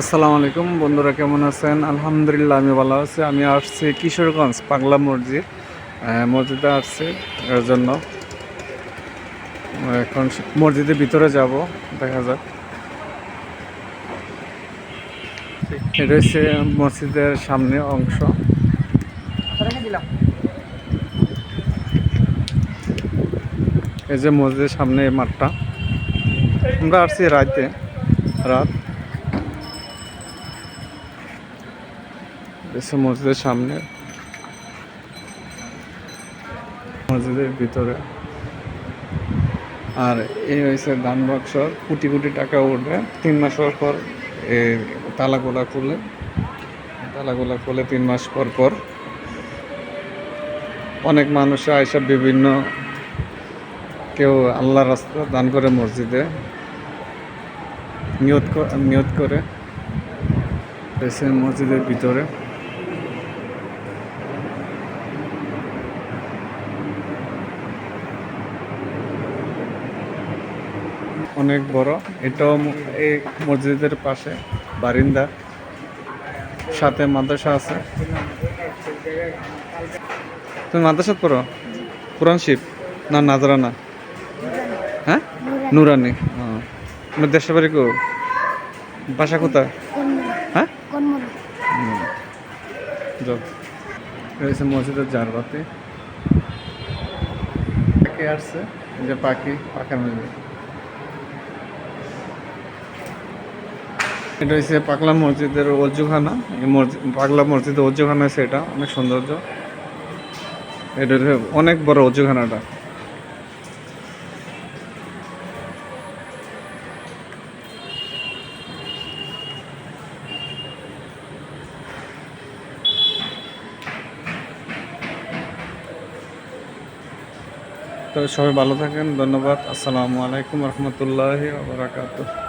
আসসালামু আলাইকুম, বন্ধুরা কেমন আছেন? আলহামদুলিল্লাহ, আমি ভালো আছি। আমি আসছি কিশোরগঞ্জ, পাগলা মসজিদ। মসজিদে আসছি এর জন্য। এখন মসজিদের ভিতরে যাব, দেখা যাক। এটা হচ্ছে মসজিদের সামনে অংশ। এই যে মসজিদের সামনে মাঠটা। আমরা আসছি রাতে রাত। এসে মসজিদের সামনে। মসজিদের ভিতরে। আর এই হয়েছে দান বাক্স। কোটি কোটি টাকা উঠবে। তিন মাস পর তালাগুলা খুলে। তালাগুলা খুলে তিন মাস পর পর অনেক মানুষ আইসা বিভিন্ন কেউ আল্লাহ রাস্তা দান করে মসজিদে নিয়ত নিয়ত করে। মসজিদের ভিতরে অনেক বড়। এটাও এই মসজিদের পাশে, বারিন্দা। সাথে মাদ্রাসা আছে। তুমি মাদ্রাসা পড়ো? কোরআন শিব? না নাজরানা? হ্যাঁ? নুরানি। তোমার দেশের বাড়ি কো? বাসা কোথায়? হ্যাঁ? রয়েছে মসজিদের জারবাতি। পাখি আসছে যে পাখি পাখার মধ্যে এটা হচ্ছে পাগলা মসজিদের অজুখানা। এই মসজিদ পাগলা মসজিদের অজুখানা এটা, অনেক সৌন্দর্য। এটা হচ্ছে অনেক বড় অজুখানাটা। তবে সবাই ভালো থাকেন, ধন্যবাদ। আসসালামু আলাইকুম রহমতুল্লাহ বারাকাতুহ।